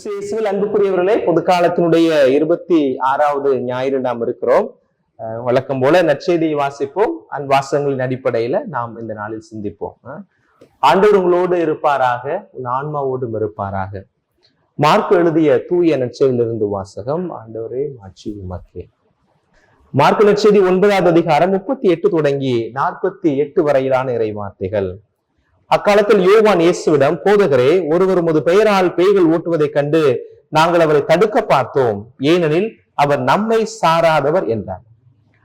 கிறிஸ்துவில் அன்புக்குரியவர்களே பொதுக்காலத்தினுடைய இருபத்தி ஆறாவது ஞாயிறு நாம் இருக்கிறோம். வழக்கம் போல நற்செய்தியை வாசிப்போம். அந்த வாசகங்களின் அடிப்படையில நாம் இந்த நாளில் சிந்திப்போம். ஆண்டவர் உங்களோடு இருப்பாராக உன் ஆன்மாவோடும் இருப்பாராக. மார்க் எழுதிய தூய நற்செய்தியிலிருந்து வாசகம் ஆண்டவரே மாட்சி உமக்கே. மார்க் நற்செய்தி ஒன்பதாவது அதிகாரம் முப்பத்தி எட்டு தொடங்கி நாற்பத்தி எட்டு வரையிலான இறை வார்த்தைகள். அக்காலத்தில் யோவான் இயேசுவிடம் போதகரே ஒருவர் உமது பெயரால் பேய்கள் ஓட்டுவதைக் கண்டு நாங்கள் அவரை தடுக்க பார்த்தோம். ஏனெனில் அவர் நம்மை சாராதவர் என்றார்.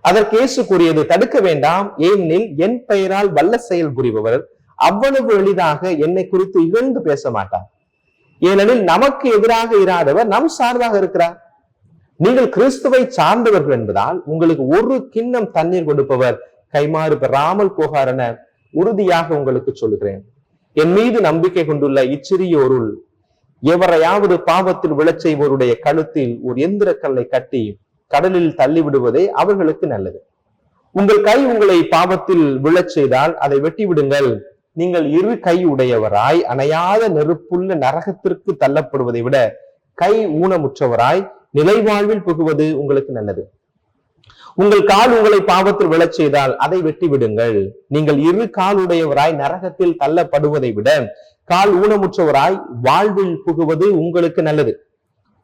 அதற்கு இயேசு கூறியது தடுக்க வேண்டாம். ஏனெனில் என் பெயரால் வல்ல செயல் புரிபவர் அவ்வளவு எளிதாக என்னை குறித்து இகழ்ந்து பேச மாட்டார். ஏனெனில் நமக்கு எதிராக இராதவர் நம் சார்பாக இருக்கிறார். நீங்கள் கிறிஸ்துவை சார்ந்தவர்கள் என்பதால் உங்களுக்கு ஒரு கிண்ணம் தண்ணீர் கொடுப்பவர் கைமாறு பெறாமல் போகார் என உறுதியாக உங்களுக்கு சொல்லுகிறேன். என் மீது நம்பிக்கை கொண்டுள்ள இச்சிறியோருள் எவரையாவது பாவத்தில் விழச் செய்வோருடைய கழுத்தில் ஒரு எந்திர கல்லை கட்டி கடலில் தள்ளி விடுவதே அவர்களுக்கு நல்லது. உங்கள் கை உங்களை பாவத்தில் விழச் செய்தால் அதை வெட்டி விடுங்கள் நீங்கள் இரு கை உடையவராய் அணையாத நெருப்புள்ள நரகத்திற்கு தள்ளப்படுவதை விட கை ஊனமுற்றவராய் நிலைவாழ்வில் புகுவது உங்களுக்கு நல்லது. உங்கள் கால் உங்களை பாவத்தில் விழச் செய்தால் அதை வெட்டி விடுங்கள் நீங்கள் இரு காலுடையவராய் நரகத்தில் தள்ளப்படுவதை விட கால் ஊனமுற்றவராய் வாழ்வில் புகுவது உங்களுக்கு நல்லது.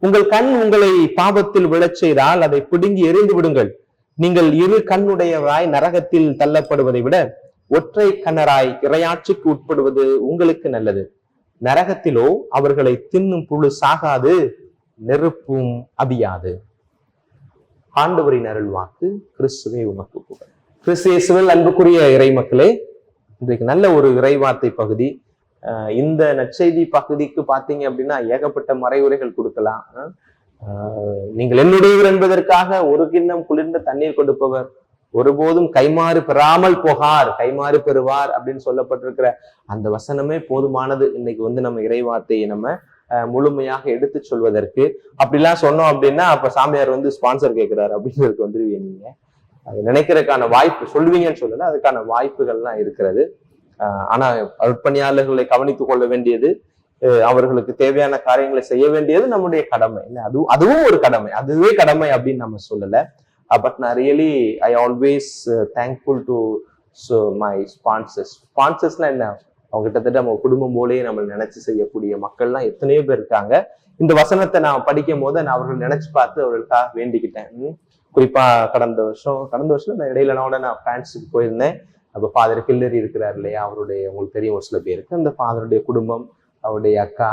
உங்கள் கண் உங்களை பாவத்தில் விழச் செய்தால் அதை பிடுங்கி எறிந்து விடுங்கள். நீங்கள் இரு கண்ணுடையவராய் நரகத்தில் தள்ளப்படுவதை விட ஒற்றை கண்ணராய் இரையாட்சிக்கு உட்படுவது உங்களுக்கு நல்லது. நரகத்திலோ அவர்களை தின்னும் புழு சாகாது நெருப்பும் அபியாது ஆண்டவரின் அருள் வாக்கு கிறிஸ்துவே உமக்கு புகழ் கிறிஸ்து அன்புக்குரிய இறை மக்களே இன்றைக்கு நல்ல ஒரு இறைவார்த்தை பகுதி. இந்த நற்செய்தி பகுதிக்கு பார்த்தீங்க அப்படின்னா ஏகப்பட்ட மறைவுரைகள் கொடுக்கலாம். நீங்கள் என்னுடையவர் என்பதற்காக ஒரு கிண்ணம் குளிர்ந்த தண்ணீர் கொடுப்பவர் ஒருபோதும் கைமாறு பெறாமல் போகார் கைமாறு பெறுவார் அப்படின்னு சொல்லப்பட்டிருக்கிற அந்த வசனமே போதுமானது. இன்னைக்கு வந்து நம்ம இறைவார்த்தையை நம்ம முழுமையாக எடுத்து சொல்வதற்கு. அப்படிலாம் சொன்னோம் அப்படின்னா அப்ப சாமியார் வந்து ஸ்பான்சர் கேட்கிறாரு அப்படிங்கிறதுக்கு வந்துருவீங்க நீங்க. அது நினைக்கிறதுக்கான வாய்ப்பு சொல்லுவீங்கன்னு சொல்லல அதுக்கான வாய்ப்புகள்லாம் இருக்கிறது. ஆனா அற்பணியாளர்களை கவனித்துக் கொள்ள வேண்டியது அவர்களுக்கு தேவையான காரியங்களை செய்ய வேண்டியது நம்முடைய கடமை. இல்ல அதுவும் அதுவும் ஒரு கடமை அதுவே கடமை அப்படின்னு நம்ம சொல்லல. பட் நான் really I always thankful to so my sponsors ஸ்பான்சர்ஸ்லாம் என்ன? அவங்க கிட்டத்தட்ட நம்ம குடும்பம் போலேயே நம்ம நினைச்சு செய்யக்கூடிய மக்கள்லாம் எத்தனையோ பேர் இருக்காங்க. இந்த வசனத்தை நான் படிக்கும் போது நான் அவர்கள் நினைச்சு பார்த்து அவர்களுக்காக வேண்டிக்கிட்டேன். குறிப்பா கடந்த வருஷம் கடந்த வருஷம் நான் இடையில நான் நான் பிரான்ஸுக்கு போயிருந்தேன். அப்போ ஃபாதர் கில்லரி இருக்கிறார் இல்லையா? அவருடைய உங்களுக்கு தெரியும் ஒரு சில பேருக்கு. அந்த ஃபாதருடைய குடும்பம் அவருடைய அக்கா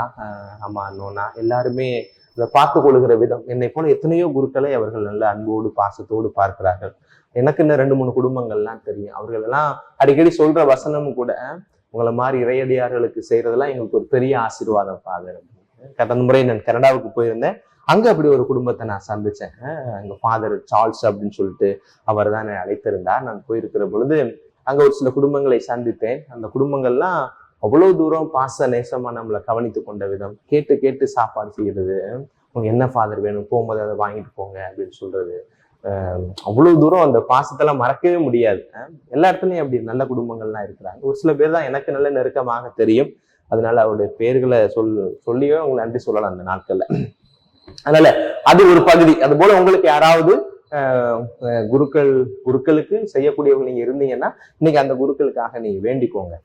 அம்மா நோனா எல்லாருமே அதை பார்த்து கொள்கிற விதம். என்னை போல எத்தனையோ குருக்களை அவர்கள் நல்ல அன்போடு பாசத்தோடு பார்க்கிறார்கள். எனக்கு இன்னும் ரெண்டு மூணு குடும்பங்கள்லாம் தெரியும். அவர்கள் எல்லாம் அடிக்கடி சொல்ற வசனமும் கூட உங்களை மாதிரி இறையடியார்களுக்கு செய்யறதெல்லாம் எங்களுக்கு ஒரு பெரிய ஆசீர்வாதம் ஃபாதர் கடந்த முறை நான் கனடாவுக்கு போயிருந்தேன். அங்க அப்படி ஒரு குடும்பத்தை நான் சந்திச்சேன். அஹ் ஃபாதர் சார்ல்ஸ் அப்படின்னு சொல்லிட்டு அவர் தான் என்னை அழைத்திருந்தார். நான் போயிருக்கிற பொழுது அங்க ஒரு சில குடும்பங்களை சந்தித்தேன். அந்த குடும்பங்கள்லாம் அவ்வளவு தூரம் பாச நேசமா நம்மளை கவனித்து கொண்ட விதம். கேட்டு கேட்டு சாப்பாடு செய்யறது. உங்க என்ன ஃபாதர் வேணும்? போகும்போது அதை வாங்கிட்டு போங்க அப்படின்னு சொல்றது. அஹ் அவ்வளவு தூரம் அந்த பாசத்தெல்லாம் மறக்கவே முடியாது. எல்லா இடத்துலையும் அப்படி நல்ல குடும்பங்கள்லாம் இருக்கிறாங்க. ஒரு சில பேர் தான் எனக்கு நல்ல நெருக்கமாக தெரியும். அதனால அவருடைய பேர்களை சொல் சொல்லியோ அவங்க நன்றி சொல்லலாம் அந்த நாட்கள்ல. அதனால அது ஒரு பகுதி. அது போல உங்களுக்கு யாராவது அஹ், அஹ், குருக்கள் குருக்களுக்கு செய்யக்கூடியவங்க நீங்க இருந்தீங்கன்னா இன்னைக்கு அந்த குருக்களுக்காக நீங்க வேண்டிக்கோங்க.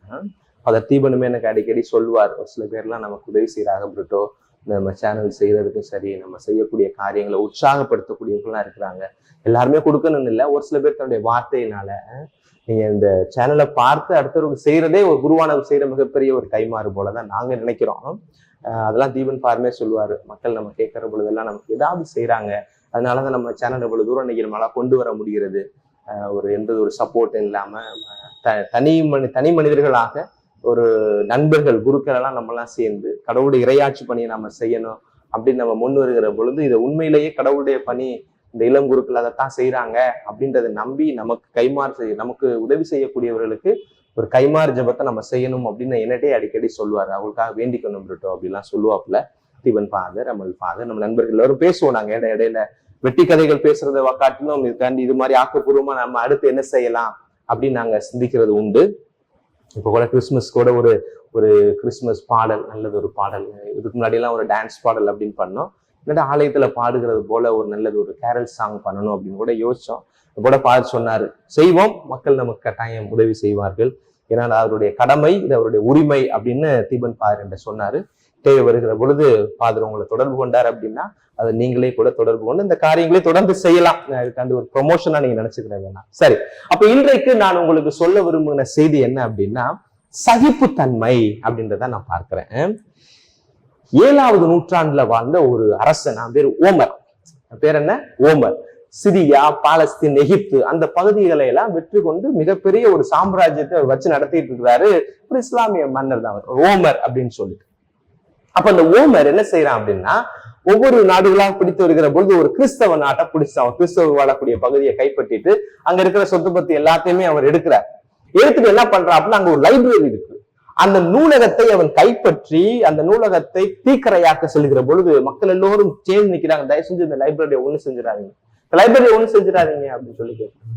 அதை தீபனுமே எனக்கு அடிக்கடி சொல்வார் ஒரு சில பேர்லாம் நமக்கு உதவி செய்யறாங்க பிரிட்டோ. நம்ம சேனல் செய்யறதுக்கும் சரி நம்ம செய்யக்கூடிய காரியங்களை உற்சாகப்படுத்தக்கூடியவர்கள்லாம் இருக்கிறாங்க. எல்லாருமே கொடுக்கணும்னு இல்லை. ஒரு சில பேர் தன்னுடைய வார்த்தையினால நீங்க இந்த சேனலை பார்த்து அடுத்தவருக்கு செய்யறதே ஒரு குருவானவர் செய்யற மிகப்பெரிய ஒரு கைமாறு போலதான் நாங்க நினைக்கிறோம். அதெல்லாம் தீபன் பாருமே சொல்லுவாரு. மக்கள் நம்ம கேட்கற பொழுதெல்லாம் நமக்கு ஏதாவது செய்யறாங்க அதனாலதான் நம்ம சேனல் இவ்வளவு தூரம் இன்னைக்கு நம்மளால கொண்டு வர முடிகிறது. ஒரு எந்த ஒரு சப்போர்ட் இல்லாம த- தனி மனி தனி மனிதர்களாக ஒரு நண்பர்கள் குருக்கள் எல்லாம் நம்மலாம் சேர்ந்து கடவுளுடைய இரையாட்சி பணியை நம்ம செய்யணும் அப்படின்னு நம்ம முன் வருகிற பொழுது இதை உண்மையிலேயே கடவுளுடைய பணி இந்த இளம் குருக்கள் அதைத்தான் செய்யறாங்க அப்படின்றத நம்பி நமக்கு கைமாறு செய்ய நமக்கு உதவி செய்யக்கூடியவர்களுக்கு ஒரு கைமாறு ஜபத்தை நம்ம செய்யணும் அப்படின்னு என்னட்டே அடிக்கடி சொல்லுவார். அவங்களுக்காக வேண்டிக்கணும் பிரிட்டோ அப்படிலாம் சொல்லுவாப்புல. ஸ்டீவன் ஃபாதர் அமல் ஃபாதர் நம்ம நண்பர்கள் எல்லாரும் பேசுவோம் நாங்க இட இடையில. வெட்டி கதைகள் பேசுறத காட்டிலும் இதுக்காண்டி இது மாதிரி ஆக்கப்பூர்வமா நம்ம அடுத்து என்ன செய்யலாம் அப்படின்னு நாங்க சிந்திக்கிறது உண்டு. இப்போ கூட கிறிஸ்மஸ் கூட ஒரு ஒரு கிறிஸ்மஸ் பாடல் நல்லது ஒரு பாடல். இதுக்கு முன்னாடியெல்லாம் ஒரு டான்ஸ் பாடல் அப்படின்னு பண்ணோம். இல்லாட்டி ஆலயத்தில் பாடுகிறது போல ஒரு நல்லது ஒரு கேரல் சாங் பண்ணணும் அப்படின்னு கூட யோசிச்சோம். கூட பாட சொன்னார் செய்வோம் மக்கள் நமக்கு கட்டாயம் உதவி செய்வார்கள். ஏன்னா அவருடைய கடமை இது அவருடைய உரிமை அப்படின்னு தீபன் பாரு என்று சொன்னார். தேவை வருகிற பொழுது பாதர் உங்களை தொடர்பு கொண்டார் அப்படின்னா அதை நீங்களே கூட தொடர்பு கொண்டு இந்த காரியங்களை தொடர்ந்து செய்யலாம். அதுக்காண்டி ஒரு ப்ரொமோஷனா நீங்க நினைச்சுக்கிற வேணாம். சரி. அப்ப இன்றைக்கு நான் உங்களுக்கு சொல்ல விரும்புகிற செய்தி என்ன அப்படின்னா சகிப்புத்தன்மை அப்படின்றத நான் பார்க்கிறேன். ஏழாவது நூற்றாண்டுல வாழ்ந்த ஒரு அரசன் பேர் ஓமர். பேர் என்ன? ஓமர். சிரியா பாலஸ்தீன் எகிப்து அந்த பகுதிகளை எல்லாம் வெற்றி கொண்டு மிகப்பெரிய ஒரு சாம்ராஜ்யத்தை வச்சு நடத்திட்டு இருக்கிறாரு. ஒரு இஸ்லாமிய மன்னர் தான் அவர். ஓமர் அப்படின்னு சொல்லிட்டு. அப்ப அந்த ஓமர் என்ன செய்யறான் அப்படின்னா ஒவ்வொரு நாடுகளாக பிடித்து வருகிற பொழுது ஒரு கிறிஸ்தவ நாட்டை பிடிச்சு அவன் கிறிஸ்தவ வாழக்கூடிய பகுதியை கைப்பற்றிட்டு அங்க இருக்கிற சொத்து பத்தி எல்லாத்தையுமே அவர் எடுக்கிறார். எடுத்துட்டு என்ன பண்றான் அப்படின்னா அங்க ஒரு லைப்ரரி இருக்கு. அந்த நூலகத்தை அவன் கைப்பற்றி அந்த நூலகத்தை தீக்கரையாக்க செல்கிற பொழுது மக்கள் எல்லோரும் சேர்ந்து நிக்கிறாங்க. தயவு செஞ்சு இந்த லைப்ரரியை ஒண்ணு செஞ்சிடாதீங்க. இந்த லைப்ரரி ஒண்ணு செஞ்சிடாதீங்க அப்படின்னு சொல்லி கேட்கிறான்.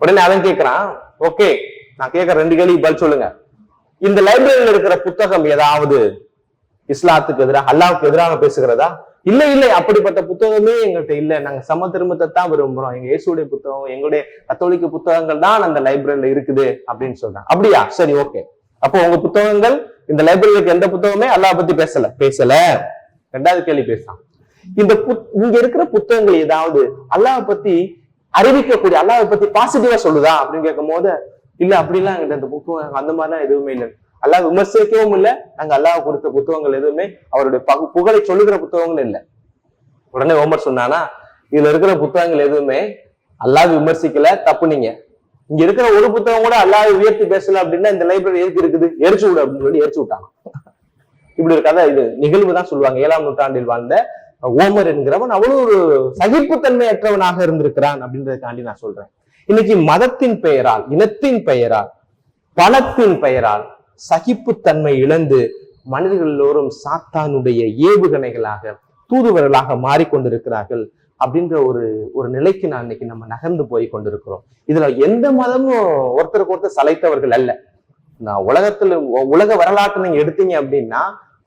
உடனே அவன் கேட்கிறான் ஓகே நான் கேட்கிற ரெண்டு கேள்வி பதில் சொல்லுங்க. இந்த லைப்ரரியில இருக்கிற புத்தகம் ஏதாவது இஸ்லாத்துக்கு எதிராக அல்லாவுக்கு எதிராக பேசுகிறதா? இல்ல இல்லை அப்படிப்பட்ட புத்தகமே எங்கள்கிட்ட இல்ல. நாங்க சம திருமத்தை தான் விரும்புறோம். எங்க இயேசுடைய புத்தகம் எங்களுடைய கத்தோலிக்க புத்தகங்கள் தான் அந்த லைப்ரரியில இருக்குது அப்படின்னு சொல்றாங்க. அப்படியா? சரி ஓகே. அப்போ உங்க புத்தகங்கள் இந்த லைப்ரரிக்கு எந்த புத்தகமே அல்லாஹ் பத்தி பேசல. பேசல? ரெண்டாவது கேள்வி பேசலாம். இந்த புத்- இங்க இருக்கிற புத்தகங்கள் ஏதாவது அல்லாஹ் பத்தி அறிவிக்கக்கூடிய அல்லாஹ் பத்தி பாசிட்டிவா சொல்லுதா அப்படின்னு கேட்கும் போது இல்ல அப்படிலாம் எங்கிட்ட அந்த புத்தகம் அந்த மாதிரிலாம் எதுவுமே இல்லை. அல்லாஹ் விமர்சிக்கவும் இல்லை நாங்க அல்லாஹ் கொடுத்த புத்தகங்கள் எதுவுமே அவருடைய பகு- புகழை சொல்லுகிற புத்தகங்கள் இல்லை. உடனே ஓமர் சொன்னானா இதுல இருக்கிற புத்தகங்கள் எதுவுமே அல்லாஹ் விமர்சிக்கல தப்பு நீங்க. இங்க இருக்கிற ஒரு புத்தகம் கூட அல்லாஹ் உயர்த்தி பேசல அப்படின்னா இந்த லைப்ரரி எதுக்கு இருக்குது? எரிச்சு விடு அப்படின்னு சொல்லி எரிச்சு விட்டாங்க. இப்படி ஒரு கதை இது. நிகழ்வு தான் சொல்லுவாங்க. ஏழாம் நூற்றாண்டில் வாழ்ந்த ஓமர் என்கிறவன் அவ்வளவு ஒரு சகிப்புத்தன்மையற்றவனாக இருந்திருக்கிறான் அப்படின்றதுக்காண்டி நான் சொல்றேன். இன்னைக்கு மதத்தின் பெயரால் இனத்தின் பெயரால் பணத்தின் பெயரால் சகிப்புத்தன்மை இழந்து மனிதர்கள் எல்லோரும் சாத்தானுடைய ஏவுகணைகளாக தூதுவர்களாக மாறிக்கொண்டிருக்கிறார்கள் அப்படின்ற ஒரு ஒரு நிலைக்கு நான் இன்னைக்கு நம்ம நகர்ந்து போய் கொண்டிருக்கிறோம். இதுல எந்த மதமும் ஒருத்தருக்கு ஒருத்தர் சலைத்தவர்கள் அல்ல. நான் உலகத்துல உலக வரலாற்றை நீங்க எடுத்தீங்க அப்படின்னா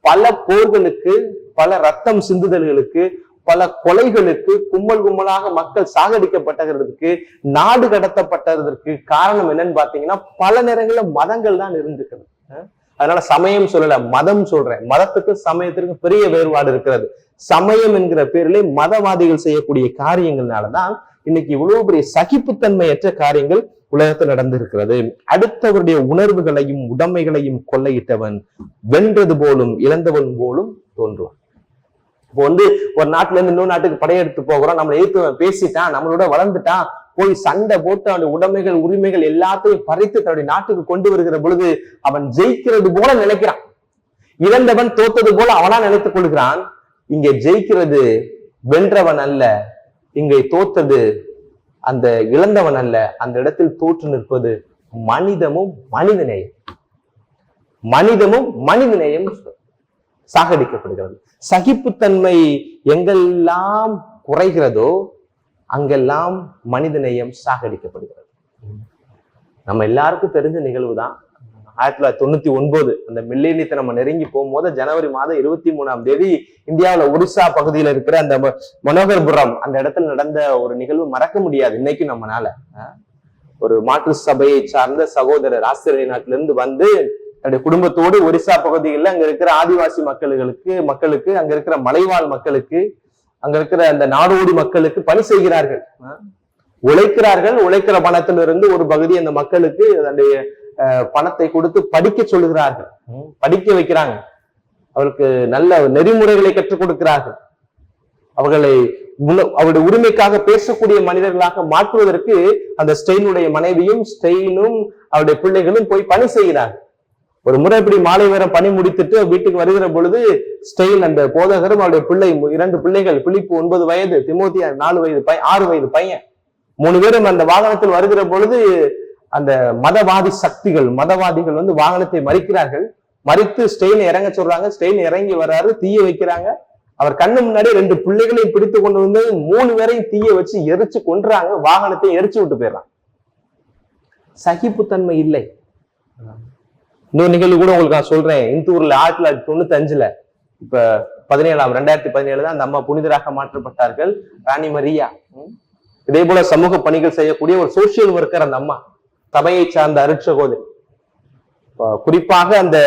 பல போர்களுக்கு பல ரத்தம் சிந்துதல்களுக்கு பல கொலைகளுக்கு கும்பல் கும்பலாக மக்கள் சாகடிக்கப்பட்டதற்கு நாடு கடத்தப்பட்டதற்கு காரணம் என்னன்னு பாத்தீங்கன்னா பல நேரங்களில் மதங்கள் தான் இருந்திருக்கிறது அதனால சமயம் சொல்லல மதம் சொல்றேன். மதத்துக்கும் சமயத்திற்கும் பெரிய வேறுபாடு இருக்கிறது. சமயம் என்கிற பேரிலே மதவாதிகள் செய்யக்கூடிய காரியங்கள்னாலதான் இன்னைக்கு இவ்வளவு பெரிய சகிப்புத்தன்மையற்ற காரியங்கள் உலகத்தில் நடந்திருக்கிறது. அடுத்தவருடைய உணர்வுகளையும் உடைமைகளையும் கொள்ளையிட்டவன் வென்றது போலும் இழந்தவன் போலும் தோன்றுவான். இப்போ வந்து ஒரு நாட்டுல இருந்து இன்னொரு நாட்டுக்கு படையெடுத்து போகிறோம் நம்மளை எதிர்த்து பேசிட்டான் நம்மளோட வளர்ந்துட்டான் போய் சண்டை போட்டு அவனுடைய உடைமைகள் உரிமைகள் எல்லாத்தையும் பறித்து தன்னுடைய நாட்டுக்கு கொண்டு வருகிற பொழுது அவன் ஜெயிக்கிறது போல நினைக்கிறான். இழந்தவன் தோத்தது போல அவனா நினைத்துக் கொள்கிறான். இங்கே ஜெயிக்கிறது வென்றவன் அல்ல இங்கே தோத்தது அந்த இழந்தவன் அல்ல. அந்த இடத்தில் தோற்று நிற்பது மனிதமும் மனித நேயம் மனிதமும் மனித நேயம் சாகடிக்கப்படுகிறது. சகிப்புத்தன்மை எங்கெல்லாம் குறைகிறதோ அங்கெல்லாம் மனிதநேயம் சாகடிக்கப்படுகிறது. நம்ம எல்லாருக்கும் தெரிஞ்ச நிகழ்வு தான். ஆயிரத்தி தொள்ளாயிரத்தி தொண்ணூத்தி ஒன்பது அந்த மில்லேனியத்தை நம்ம நெருங்கி போகும்போது ஜனவரி மாதம் இருபத்தி மூணாம் தேதி இந்தியாவில் ஒரிசா பகுதியில் இருக்கிற அந்த ம- மனோகர்புரம் அந்த இடத்துல நடந்த ஒரு நிகழ்வு மறக்க முடியாது இன்னைக்கு நம்மனால. ஒரு மாற்று சபையை சார்ந்த சகோதரர் ஆஸ்திரேலிய நாட்டில இருந்து வந்து தன்னுடைய குடும்பத்தோடு ஒரிசா பகுதிகளில் அங்க இருக்கிற ஆதிவாசி மக்களுக்கு மக்களுக்கு அங்க இருக்கிற மலைவாழ் மக்களுக்கு அங்க இருக்கிற அந்த நாடோடி மக்களுக்கு பணி செய்கிறார்கள். உழைக்கிறார்கள் உழைக்கிற பணத்திலிருந்து ஒரு பகுதி அந்த மக்களுக்கு அதனுடைய பணத்தை கொடுத்து படிக்க சொல்லுகிறார்கள். படிக்க வைக்கிறாங்க. அவருக்கு நல்ல நெறிமுறைகளை கற்றுக் கொடுக்கிறார்கள். அவர்களை அவருடைய உரிமைக்காக பேசக்கூடிய மனிதர்களாக மாற்றுவதற்கு அந்த ஸ்டெயினுடைய மனைவியும் ஸ்டெயினும் அவருடைய பிள்ளைகளும் போய் பணி செய்கிறார்கள். ஒரு முறை இப்படி மாலை நேரம் பணி முடித்துட்டு வீட்டுக்கு வருகிற பொழுது ஸ்டெயின் அந்த போதகரும் அவருடைய பிள்ளை இரண்டு பிள்ளைகள் பிலிப்பு ஒன்பது வயது திமோத்தியா நாலு வயது பையன் ஆறு வயது பையன். மூணு பேரும் அந்த வாகனத்தில் வருகிற பொழுது அந்த மதவாதி சக்திகள் மதவாதிகள் வந்து வாகனத்தை மறிக்கிறார்கள். மறித்து ஸ்டெயின் இறங்க சொல்றாங்க. ஸ்டெயின் இறங்கி வர்றாரு தீய வைக்கிறாங்க. அவர் கண்ணு முன்னாடி ரெண்டு பிள்ளைகளையும் பிடித்து கொண்டு வந்து மூணு பேரையும் தீய வச்சு எரிச்சு கொன்றாங்க. வாகனத்தை எரிச்சு விட்டு போயிடுறாங்க. சகிப்புத்தன்மை இல்லை. இன்னொரு நிகழ்வு கூட உங்களுக்கு நான் சொல்றேன். இந்தூர்ல ஆயிரத்தி தொள்ளாயிரத்தி தொண்ணூத்தி அஞ்சுல இப்ப பதினேழாம் ரெண்டாயிரத்தி பதினேழு தான் அந்த அம்மா புனிதராக மாற்றப்பட்டார்கள். ராணி மரியா. இதே போல சமூக பணிகள் செய்யக்கூடிய ஒரு சோசியல் ஒர்க்கர் அந்த அம்மா. சபையை சார்ந்த அருட்சகோதரி குறிப்பாக அந்த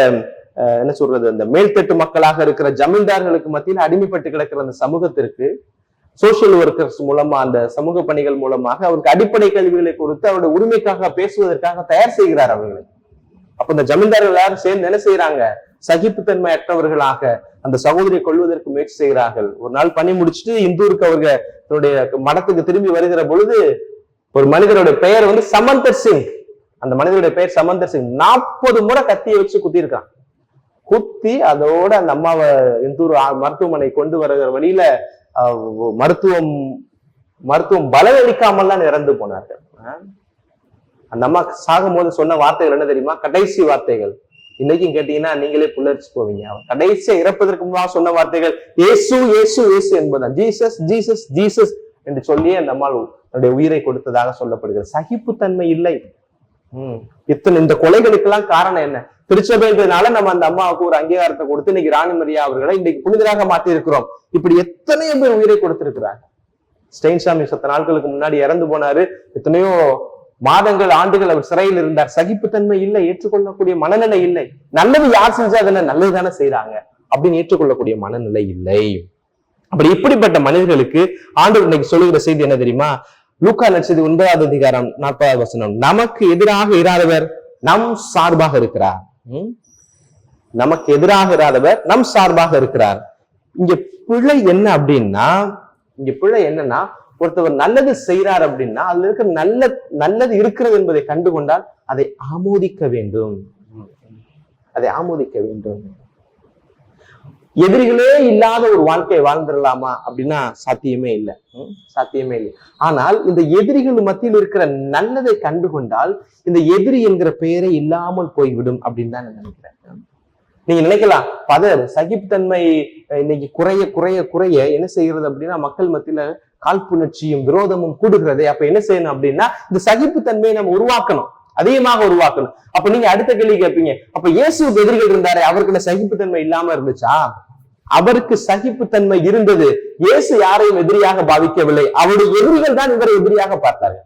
என்ன சொல்றது அந்த மேல்தட்டு மக்களாக இருக்கிற ஜமீன்தார்களுக்கு மத்தியில் அடிமைப்பட்டு கிடக்கிற அந்த சமூகத்திற்கு சோசியல் ஒர்க்கர்ஸ் மூலமா அந்த சமூக பணிகள் மூலமாக அவருக்கு அடிப்படை கல்விகளை கொடுத்து அவருடைய உரிமைக்காக பேசுவதற்காக தயார் செய்கிறார் அவர்களுக்கு அப்ப இந்த ஜமீன்தார்கள் எல்லாரும் சேர்ந்து என்ன செய்யறாங்க சகிப்புத்தன்மை அற்றவர்களாக அந்த சகோதரியை கொள்வதற்கு முயற்சி செய்கிறார்கள். ஒரு நாள் பணி முடிச்சுட்டு இந்தூருக்கு அவர்கள் தன்னுடைய மடத்துக்கு திரும்பி வருகிற பொழுது ஒரு மனிதருடைய பெயர் வந்து சமந்தர் சிங். அந்த மனிதருடைய பெயர் சமந்தர் சிங். நாற்பது முறை கத்தியை வச்சு குத்திருக்கான் குத்தி அதோட அந்த அம்மாவை இந்தூர் மருத்துவமனை கொண்டு வருகிற வழியில மருத்துவம் மருத்துவம் பலனளிக்காமல் தான் இறந்து போனார்கள். அந்த அம்மா சாகும்போது சொன்ன வார்த்தைகள் என்ன தெரியுமா? கடைசி வார்த்தைகள். இன்னைக்கும் கேட்டீங்கன்னா நீங்களே புல்லரிச்சு போவீங்க. அவன் கடைசியா இறப்பதற்கு முன்பாக சொன்ன வார்த்தைகள் ஏசு ஏசு ஏசு என்பதுதான். ஜீசஸ் ஜீசஸ் ஜீசஸ் என்று சொல்லியே அந்த அம்மாள் தன்னுடைய உயிரை கொடுத்ததாக சொல்லப்படுகிறது. சகிப்புத்தன்மை இல்லை. உம் இத்தனை இந்த கொலைகளுக்கெல்லாம் காரணம் என்ன? திருச்சபைன்றதுனால நம்ம அந்த அம்மாவுக்கு ஒரு அங்கீகாரத்தை கொடுத்து இன்னைக்கு ராணி மரியா அவர்களை இன்னைக்கு புனிதராக மாற்றி இருக்கிறோம் இப்படி எத்தனையோ பேர் உயிரை கொடுத்திருக்கிறாங்க. ஸ்டெயின்சாமி சத்த நாட்களுக்கு முன்னாடி இறந்து போனாரு. எத்தனையோ மாதங்கள் ஆண்டுகள் அவர் சிறையில் இருந்தார். சகிப்புத்தன்மை இல்லை ஏற்றுக்கொள்ளக்கூடிய மனநிலை இல்லை. நல்லது யார் செஞ்சா அதென்ன நல்லது தானே செய்யறாங்க அப்படின்னு ஏற்றுக்கொள்ளக்கூடிய மனநிலை இல்லை. அப்படி இப்படிப்பட்ட மனிதர்களுக்கு ஆண்டவர் இன்னைக்கு சொல்லுகிற செய்தி என்ன தெரியுமா? லூக்கா நட்சதி ஒன்பதாவது அதிகாரம் நாற்பதாவது வசனம். நமக்கு எதிராக இராதவர் நம் சார்பாக இருக்கிறார். நமக்கு எதிராக இராதவர் நம் சார்பாக இருக்கிறார். இங்க பிழை என்ன அப்படின்னா இங்க பிழை என்னன்னா ஒருத்தவர் நல்லது செய்கிறார் அப்படின்னா அதுல இருக்க நல்ல நல்லது இருக்கிறது என்பதை கண்டுகொண்டால் அதை ஆமோதிக்க வேண்டும். அதை ஆமோதிக்க வேண்டும். எதிரிகளே இல்லாத ஒரு வாழ்க்கையை வாழ்ந்துடலாமா அப்படின்னா சாத்தியமே இல்லை. சாத்தியமே இல்லை. ஆனால் இந்த எதிரிகள் மத்தியில் இருக்கிற நல்லதை கண்டுகொண்டால் இந்த எதிரி என்கிற பெயரே இல்லாமல் போய்விடும் அப்படின்னு தான் நான் நினைக்கிறேன். நீங்க நினைக்கலாம் பதர் சகிப்புத்தன்மை இன்னைக்கு குறைய குறைய குறைய என்ன செய்கிறது அப்படின்னா மக்கள் மத்தியில காழ்ப்புணர்ச்சியும் விரோதமும் கூடுகிறது. அப்ப என்ன செய்யணும் அப்படின்னா இந்த சகிப்புத்தன்மையை நம்ம உருவாக்கணும். அதிகமாக உருவாக்கணும். அப்ப நீங்க அடுத்த கேள்வி கேட்பீங்க அப்ப இயேசுக்கு எதிரிகள் இருந்தாரே அவருக்கு சகிப்புத்தன்மை இல்லாம இருந்துச்சா? அவருக்கு சகிப்புத்தன்மை இருந்தது. இயேசு யாரையும் எதிரியாக பாவிக்கவில்லை. அவருடைய எதிரிகள் தான் இவரை எதிரியாக பார்த்தார்கள்.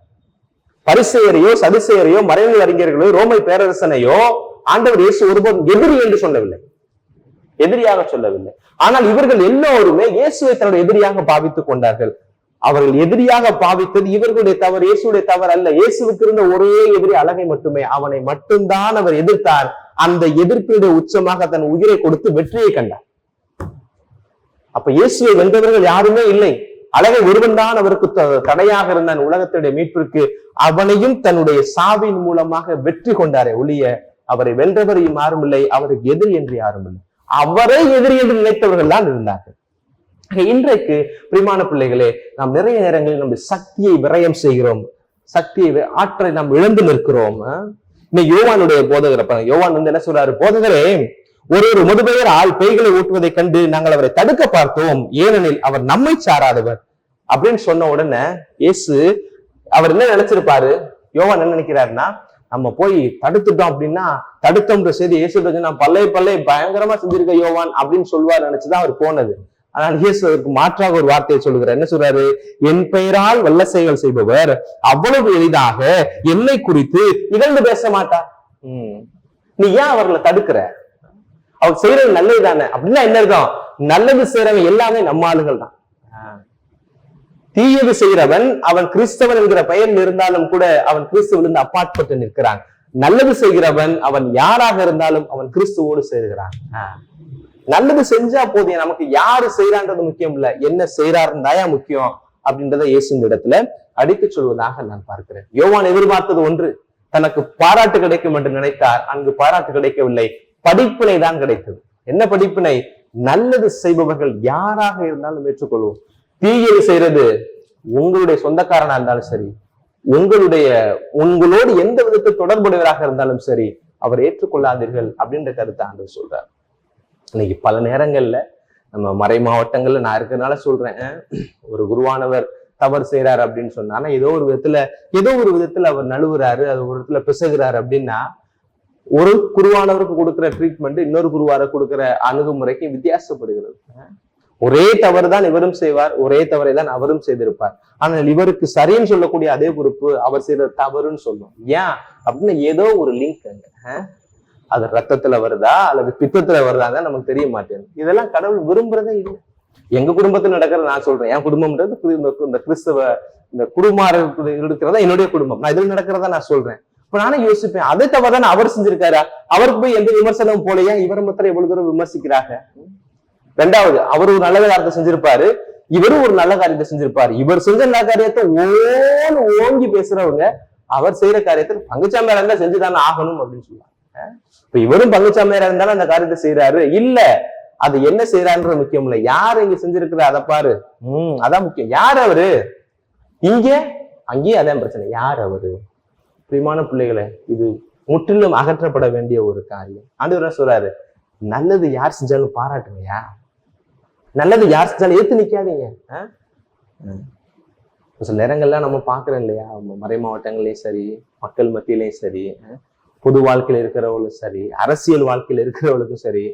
பரிசெயரையோ சதுசெயரையோ மறைவு அறிஞர்களோ ரோமை பேரரசனையோ ஆண்டவர் இயேசு ஒருபோதும் எதிரி என்று சொல்லவில்லை. எதிரியாக சொல்லவில்லை. ஆனால் இவர்கள் எல்லோருமே இயேசுவை தன்னுடைய எதிரியாக பாவித்துக் கொண்டார்கள். அவர்கள் எதிரியாக பாவித்தது இவர்களுடைய தவறு இயேசுடைய தவறு அல்ல. இயேசுவுக்கு இருந்த ஒரே எதிரி அழகை மட்டுமே. அவனை மட்டும்தான் அவர் எதிர்த்தார். அந்த எதிர்ப்பினுடைய உச்சமாக தன் உயிரை கொடுத்து வெற்றியை கண்டார். அப்ப இயேசுவை வென்றவர்கள் யாருமே இல்லை. அழகை ஒருவன் தான் அவருக்கு த- தடையாக இருந்தான். உலகத்துடைய மீட்பிற்கு அவனையும் தன்னுடைய சாவின் மூலமாக வெற்றி கொண்டாரே ஒளிய அவரை வென்றவர் யாரும் இல்லை. அவருக்கு எதிரி என்று யாரும் இல்லை. அவரை எதிரி என்று நினைத்தவர்கள் தான் இருந்தார்கள். இன்றைக்கு பிரிமான பிள்ளைகளே நாம் நிறைய நேரங்களில் நம்ம சக்தியை விரயம் செய்கிறோம். சக்தியை ஆற்றலை நாம் இழந்து நிற்கிறோம். இன்னைக்கு யோவானுடைய போதகர் அப்ப யோவான் வந்து என்ன சொல்றாரு? போதகரே ஒரு ஒரு முதுபெயர் ஆள் பேய்களை ஊட்டுவதைக் கண்டு நாங்கள் அவரை தடுக்க பார்த்தோம். ஏனெனில் அவர் நம்மை சாராதவர். அப்படின்னு சொன்ன உடனே இயேசு அவர் என்ன நினைச்சிருப்பாரு? யோவான் என்ன நினைக்கிறாருன்னா நம்ம போய் தடுத்துட்டோம் அப்படின்னா தடுத்தோம்ன்ற செய்தி இயேசு நான் பல்லை பல்லை பயங்கரமா செஞ்சிருக்க யோவான் அப்படின்னு சொல்லுவார் நினைச்சுதான் அவர் போனது. ஆனால் இயேசு அதற்கு மாற்றாக ஒரு வார்த்தையை சொல்லுகிறார். என்ன சொல்றாரு? என் பெயரால் வல்ல செயல் செய்பவர் அவ்வளவு எளிதாக என்னை குறித்து இகழ்ந்து பேச மாட்டார். உம் நீ ஏன் அவர்களை தடுக்கிற? அவர் செய்யறது நல்லது தானே அப்படின்னா என்ன நல்லது செய்யறவன் எல்லாமே நம்ம ஆளுகள் தான். ஆஹ். தீயது செய்கிறவன் அவன் கிறிஸ்தவன் என்கிற பெயரில் இருந்தாலும் கூட அவன் கிறிஸ்துவிலிருந்து அப்பாற்பட்டு நிற்கிறான். நல்லது செய்கிறவன் அவன் யாராக இருந்தாலும் அவன் கிறிஸ்துவோடு சேருகிறான். நல்லது செஞ்சா போதிய நமக்கு யாரு செய்யறான்றது முக்கியம் இல்ல. என்ன செய்யறாருன்னு தாயா முக்கியம் அப்படின்றத இயேசுவின் இடத்துல அடித்து சொல்வதாக நான் பார்க்கிறேன். யோவான் எதிர்பார்த்தது ஒன்று தனக்கு பாராட்டு கிடைக்கும் என்று நினைத்தார். அங்கு பாராட்டு கிடைக்கவில்லை. படிப்பினை தான் கிடைத்தது. என்ன படிப்பினை? நல்லது செய்பவர்கள் யாராக இருந்தாலும் ஏற்றுக்கொள்வோம். தீயது செய்யறது உங்களுடைய சொந்தக்காரனா இருந்தாலும் சரி உங்களுடைய உங்களோடு எந்த விதத்தில் தொடர்புடையவராக இருந்தாலும் சரி அவர் ஏற்றுக்கொள்ளாதீர்கள் அப்படின்ற கருத்தை ஆண்டு சொல்றார். இன்னைக்கு பல நேரங்கள்ல நம்ம மறை மாவட்டங்கள்ல நான் இருக்கிறதுனால சொல்றேன். ஒரு குருவானவர் தவறு செய்யறாரு அப்படின்னு சொன்னா ஆனா ஏதோ ஒரு விதத்துல ஏதோ ஒரு விதத்துல அவர் நழுவுறாரு அது ஒரு விதத்துல பிசகுறாரு அப்படின்னா ஒரு குருவானவருக்கு கொடுக்குற ட்ரீட்மெண்ட் இன்னொரு குருவார கொடுக்குற அணுகுமுறைக்கு வித்தியாசப்படுகிறது. ஒரே தவறு தான் இவரும் செய்வார் ஒரே தவறை தான் அவரும் செய்திருப்பார். ஆனால் இவருக்கு சரின்னு சொல்லக்கூடிய அதே பொறுப்பு அவர் செய்த தவறுன்னு சொல்லும் ஏன்? அப்படின்னு ஏதோ ஒரு லிங்க் அங்க. அது ரத்தத்துல வருதா அல்லது பித்தத்துல வருதாங்க நமக்கு தெரிய மாட்டேங்குது. இதெல்லாம் கடவுள் விரும்புறதே இல்லை. எங்க குடும்பத்துல நடக்கிறத நான் சொல்றேன். என் குடும்பம்ன்றது இந்த- கிறிஸ்தவ இந்த குடும்பம் இருக்கிறதா என்னுடைய குடும்பம். நான் இதுல நடக்கிறதா நான் சொல்றேன். இப்ப நானே யோசிப்பேன். அதே தவிர தானே அவர் செஞ்சிருக்காரா? அவருக்கு போய் எந்த விமர்சனம் போலையா? இவர் மாத்திரம் எவ்வளவு தூரம் விமர்சிக்கிறாங்க? ரெண்டாவது அவர் ஒரு நல்ல காரியத்தை செஞ்சிருப்பாரு. இவரும் ஒரு நல்ல காரியத்தை செஞ்சிருப்பாரு. இவர் செஞ்ச நல்ல காரியத்தை ஓன்னு ஓங்கி பேசுறவங்க அவர் செய்யற காரியத்தை பங்குச்சாமியார் இருந்தா செஞ்சுதானே ஆகணும் அப்படின்னு சொல்லுவாங்க. இப்ப இவரும் பங்குச்சாமியாரா இருந்தாலும் அந்த காரியத்தை செய்யறாரு இல்ல அது என்ன செய்யறாருன்ற முக்கியம் இல்ல. யார் இங்க செஞ்சிருக்கிற அதை பாரு. உம் அதான் முக்கியம். யார் அவரு? இங்க அங்கேயும் அதான் பிரச்சனை. யார் அவரு? பிரியமான பிள்ளைகளை இது முற்றிலும் அகற்றப்பட வேண்டிய ஒரு காரியம். ஆண்டவர் சொல்றாரு? நல்லது யார் செஞ்சாலும் பாராட்டுங்கயா நல்லது யார் செஞ்சாலும் ஏத்து நிக்காதீங்க. சில நேரங்கள்லாம் நம்ம பாக்குறோம் இல்லையா? நம்ம மறை மாவட்டங்களையும் சரி மக்கள் மத்தியிலையும் சரி பொது வாழ்க்கையில் இருக்கிறவங்களும் சரி அரசியல் வாழ்க்கையில இருக்கிறவங்களுக்கும் சரி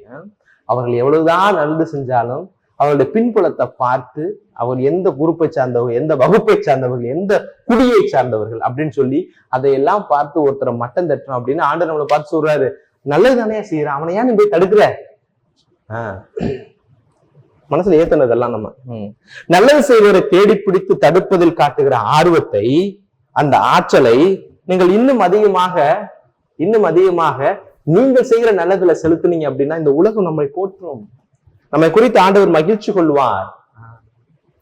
அவர்கள் எவ்வளவுதான் நல்லது செஞ்சாலும் அவருடைய பின்புலத்தை பார்த்து அவர் எந்த குரூப்பை சார்ந்தவர்கள் எந்த வகுப்பை சார்ந்தவர்கள் எந்த குடியை சார்ந்தவர்கள் அப்படின்னு சொல்லி அதையெல்லாம் பார்த்து ஒருத்தரை மட்டம் தட்டணும் அப்படின்னு ஆண்டு நம்மளை பார்த்து சொல்றாரு. நல்லது தானே செய்யற அவனை ஏன் நீ போய் தடுக்கிற? ஆஹ் மனசுல ஏத்துனதெல்லாம் நம்ம நல்லது செய்வரை தேடி பிடித்து தடுப்பதில் காட்டுகிற ஆர்வத்தை அந்த ஆற்றலை நீங்கள் இன்னும் அதிகமாக இன்னும் அதிகமாக நீங்கள் செய்கிற நல்லதுல செலுத்துனீங்க அப்படின்னா இந்த உலகம் நம்மை போற்றும். நம்மை குறித்து ஆண்டவர் மகிழ்ச்சி கொள்வார்.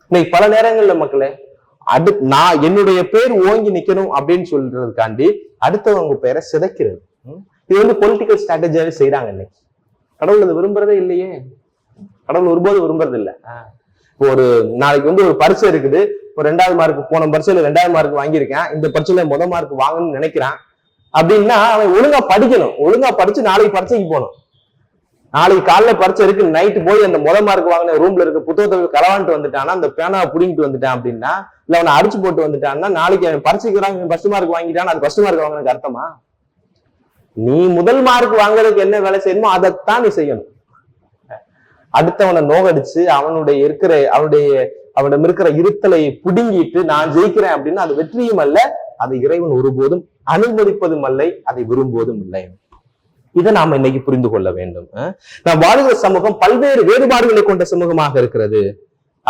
இன்னைக்கு பல நேரங்கள்ல மக்களே அடு நான் என்னுடைய பேர் ஓங்கி நிக்கணும் அப்படின்னு சொல்றதுக்காண்டி அடுத்தவங்க பேரை சிதைக்கிறது. இது வந்து பொலிட்டிக்கல் ஸ்ட்ராட்டஜியாவே செய்யறாங்க இன்னைக்கு. கடவுள் அது விரும்புறதே இல்லையே. கடவுள் ஒருபோதும் விரும்புறது இல்ல. ஆஹ். ஒரு நாளைக்கு வந்து ஒரு பரிசு இருக்குது. ஒரு ரெண்டாவது மார்க் போன பரீட்சையில ரெண்டாவது மார்க் வாங்கியிருக்கேன். இந்த பரிசுல முத மார்க் வாங்கணும்னு நினைக்கிறேன். அப்படின்னா அவன் ஒழுங்கா படிக்கணும். ஒழுங்கா படிச்சு நாளைக்கு பரீட்சைக்கு போகணும். நாளைக்கு காலைல பரீட்சை இருக்கு நைட்டு போய் அந்த முத மார்க் வாங்கின ரூம்ல இருக்க புத்தகத்தை போய் களவான்ட்டு வந்துட்டானா அந்த பேனாவை புடிங்கிட்டு வந்துட்டான் அப்படின்னா இல்ல அவனை அடிச்சு போட்டு வந்துட்டான்னா நாளைக்கு அவன் பரீட்சைக்கு வராங்க ஃபர்ஸ்ட் மார்க் வாங்கிட்டான் அது ஃபர்ஸ்ட் மார்க் வாங்கினதுக்கு அர்த்தமா? நீ முதல் மார்க் வாங்குறதுக்கு என்ன வேலை செய்யணுமோ அதைத்தான் நீ செய்யணும். அடுத்தவனை நோகடிச்சு அவனுடைய இருக்கிற அவனுடைய அவனிடம் இருக்கிற இருத்தலை புடுங்கிட்டு நான் ஜெயிக்கிறேன் அப்படின்னா அது வெற்றியும் அல்ல அது இறைவன் ஒருபோதும் அனுமதிப்பதும் இல்லை அதை விரும்புவதும் இல்லை. இதை நாம இன்னைக்கு புரிந்து கொள்ள வேண்டும். நாம் வாழ்கிற சமூகம் பல்வேறு வேறுபாடுகளை கொண்ட சமூகமாக இருக்கிறது.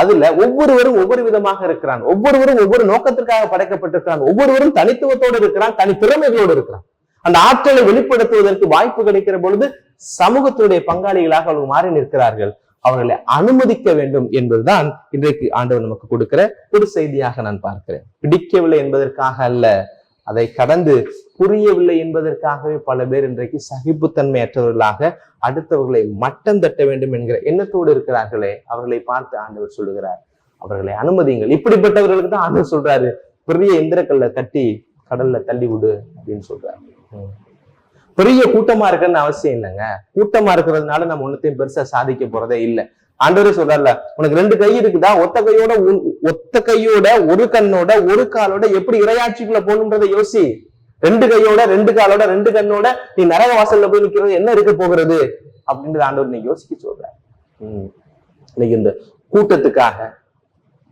அதுல ஒவ்வொருவரும் ஒவ்வொரு விதமாக இருக்கிறாங்க ஒவ்வொருவரும் ஒவ்வொரு நோக்கத்திற்காக படைக்கப்பட்டிருக்கிறாங்க ஒவ்வொருவரும் தனித்துவத்தோடு இருக்கிறான் தனி திறமைகளோடு இருக்கிறான். அந்த ஆற்றலை வெளிப்படுத்துவதற்கு வாய்ப்பு கிடைக்கிற பொழுது சமூகத்துடைய பங்காளிகளாக அவர்கள் மாறி நிற்கிறார்கள். அவர்களை அனுமதிக்க வேண்டும் என்பதுதான் இன்றைக்கு ஆண்டவர் நமக்கு கொடுக்கிற ஒரு செய்தியாக நான் பார்க்கிறேன். பிடிக்கவில்லை என்பதற்காக அல்ல அதை கடந்து புரியவில்லை என்பதற்காகவே பல பேர் இன்றைக்கு சகிப்புத்தன்மையற்றவர்களாக அடுத்தவர்களை மட்டம் தட்ட வேண்டும் என்கிற எண்ணத்தோடு இருக்கிறார்களே. அவர்களை பார்த்து ஆண்டவர் சொல்லுகிறார். அவர்களை அனுமதிங்கள் இப்படிப்பட்டவர்களுக்கு தான் ஆண்டவர் சொல்றாரு. பெரிய இந்திரக்கல்ல கட்டி கடல்ல தள்ளி விடு அப்படின்னு சொல்றாரு. பெரிய கூட்டமா இருக்குன்னு அவசியம் இல்லைங்க. கூட்டமா இருக்கிறதுனால நம்ம ஒன்னத்தையும் பெருசா சாதிக்க போறதே இல்லை. ஆண்டவரே சொல்றாருல உனக்கு ரெண்டு கை இருக்குதா? ஒத்த கையோட உன்- ஒத்த கையோட ஒரு கண்ணோட ஒரு காலோட எப்படி இரையாட்சிக்குள்ள போகணுன்றதை யோசி. ரெண்டு கையோட ரெண்டு காலோட ரெண்டு கண்ணோட நீ நரக வாசல்ல போய் நிக்கிறது என்ன இருக்க போகிறது? அப்படின்றது ஆண்டவர் நீ யோசிக்க சொல்ற உம் இன்னைக்கு இந்த கூட்டத்துக்காக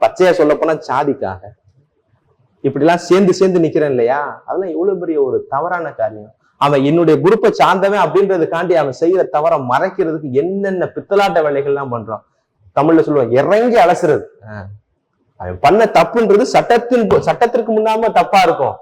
பச்சையா சொல்ல போனா சாதிக்காக இப்படிலாம் சேர்ந்து சேர்ந்து நிக்கிறேன் இல்லையா? அதெல்லாம் எவ்வளவு பெரிய ஒரு தவறான காரியம். அவன் என்னுடைய குரூப்பை சார்ந்தவன் அப்படின்றதுக்காண்டி அவன் செய்யற தவறை மறைக்கிறதுக்கு என்னென்ன பித்தலாட்ட வேலைகள்லாம் பண்றான். தமிழ்ல சொல்லுவான் இறங்கி அலசுறது. அவன் பண்ண தப்புன்றது சட்டத்தின் போ- சட்டத்திற்கு முன்னாம தப்பா இருக்கும்.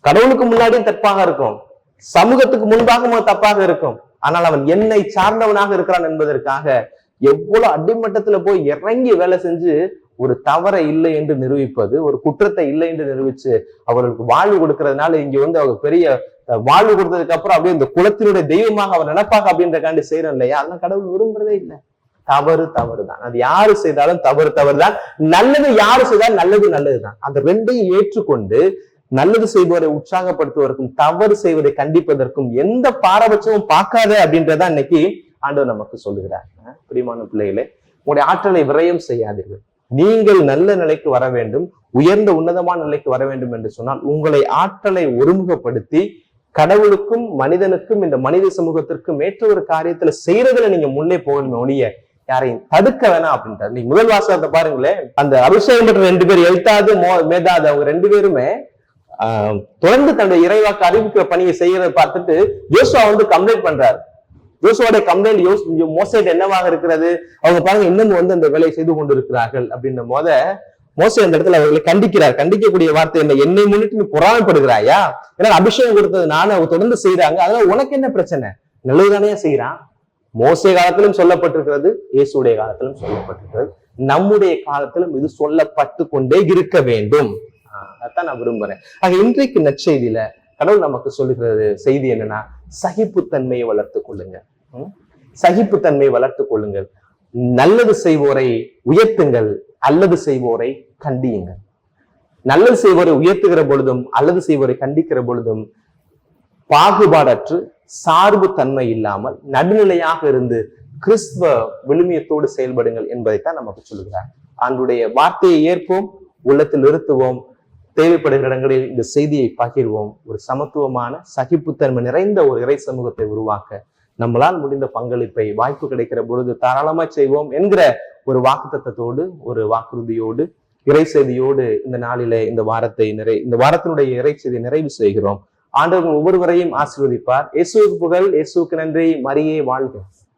கடவுளுக்கு முன்னாடியும் தப்பாக இருக்கும். சமூகத்துக்கு முன்பாகவும் தப்பாக இருக்கும். ஆனால் அவன் என்னை சார்ந்தவனாக இருக்கிறான் என்பதற்காக எவ்வளவு அடிமட்டத்துல போய் இறங்கி வேலை செஞ்சு ஒரு தவறை இல்லை என்று நிரூபிப்பது ஒரு குற்றத்தை இல்லை என்று நிரூபிச்சு அவர்களுக்கு வாழ்வு கொடுக்கறதுனால இங்க வந்து அவங்க பெரிய வாழ்வு கொடுத்ததுக்கு அப்புறம் அப்படியே இந்த குலத்தினுடைய தெய்வமாக அவர் நினைப்பாங்க அப்படின்றக்காண்டி செய்யறோம் இல்லையா? அதெல்லாம் கடவுள் விரும்புறதே இல்லை. தவறு தவறு தான் அது யாரு செய்தாலும் தவறு தவறு தான் நல்லது யாரு செய்தாலும் நல்லது நல்லது தான் அந்த ரெண்டையும் ஏற்றுக்கொண்டு நல்லது செய்பவரை உற்சாகப்படுத்துவதற்கும் தவறு செய்வதை கண்டிப்பதற்கும் எந்த பாரபட்சமும் பார்க்காத அப்படின்றத இன்னைக்கு ஆண்டவர் நமக்கு சொல்லுகிறார். பிரியமான பிள்ளைகளே உங்களுடைய ஆற்றலை விரயம் செய்யாதீர்கள். நீங்கள் நல்ல நிலைக்கு வர வேண்டும் உயர்ந்த உன்னதமான நிலைக்கு வர வேண்டும் என்று சொன்னால் உங்களை ஆற்றலை ஒருமுகப்படுத்தி கடவுளுக்கும் மனிதனுக்கும் இந்த மனித சமூகத்திற்கும் ஏற்ற ஒரு காரியத்துல செய்யறதுல நீங்க முன்னே போகணுமே ஒழிய யாரையும் தடுக்க வேணாம் அப்படின்றார். நீங்க முதல் வாசகத்தை பாருங்களேன். அந்த அபிஷேகம் பெற்ற ரெண்டு பேர் எழுத்தாது மோ மேதாது அவங்க ரெண்டு பேருமே ஆஹ், தொடர்ந்து தன்னுடைய இறைவாக்கு அறிவிக்கிற பணியை செய்யறதை பார்த்துட்டு யோசுவா வந்து கம்ப்ளைண்ட் பண்றாரு. ஜோசுவோட கம்ப்ளைண்ட் யோஸ் மோசைட் என்னவாக இருக்கிறது? அவங்க பாருங்க இன்னும் வந்து அந்த வேலையை செய்து கொண்டிருக்கிறார்கள் அப்படின்ற போத மோசை அந்த இடத்துல அவர்களை கண்டிக்கிறார். கண்டிக்கக்கூடிய வார்த்தை என்ன? என்னை முன்னிட்டு நீ பொறாமைப்படுகிறாயா? ஏன்னா அபிஷேகம் கொடுத்தது நானும் அவங்க தொடர்ந்து செய்யறாங்க அதனால உனக்கு என்ன பிரச்சனை? நல்லதுதானே செய்யறான் மோசை காலத்திலும் சொல்லப்பட்டிருக்கிறது இயேசுடைய காலத்திலும் சொல்லப்பட்டிருக்கிறது. நம்முடைய காலத்திலும் இது சொல்லப்பட்டு கொண்டே இருக்க வேண்டும். ஆஹ் அதான் நான் விரும்புறேன். ஆக இன்றைக்கு நற்செய்தியில கடவுள் நமக்கு சொல்லுகிறது செய்தி என்னன்னா சகிப்புத்தன்மையை வளர்த்துக் கொள்ளுங்க சகிப்புத்தன்மையை வளர்த்துக் கொள்ளுங்கள். நல்லது செய்வோரை உயர்த்துங்கள் அல்லது செய்வோரை கண்டியுங்கள். நல்லது செய்வோரை உயர்த்துகிற பொழுதும் அல்லது செய்வோரை கண்டிக்கிற பொழுதும் பாகுபாடற்று சார்பு தன்மை இல்லாமல் நடுநிலையாக இருந்து கிறிஸ்துவ விழுமியத்தோடு செயல்படுங்கள் என்பதைத்தான் நமக்கு சொல்லுகிறார். ஆண்டுடைய வார்த்தையை ஏற்போம் உள்ளத்தில் நிறுத்துவோம் தேவைப்படுகிற இடங்களில் இந்த செய்தியை பகிர்வோம். ஒரு சமத்துவமான சகிப்புத்தன்மை நிறைந்த ஒரு இறை சமூகத்தை உருவாக்க நம்மளால் முடிந்த பங்களிப்பை வாய்ப்பு கிடைக்கிற பொழுது தாராளமா செய்வோம் என்கிற ஒரு வாக்குத்தத்தோடு ஒரு வாக்குறுதியோடு இறை செய்தியோடு இந்த நாளிலே இந்த வாரத்தை நிறை இந்த வாரத்தினுடைய இறை செய்தியை நிறைவு செய்கிறோம். ஆண்டவர்கள் ஒவ்வொருவரையும் ஆசீர்வதிப்பார். இயேசுவுக்கு புகழ் இயேசுக்கு நன்றி. மரியே வாழ்க.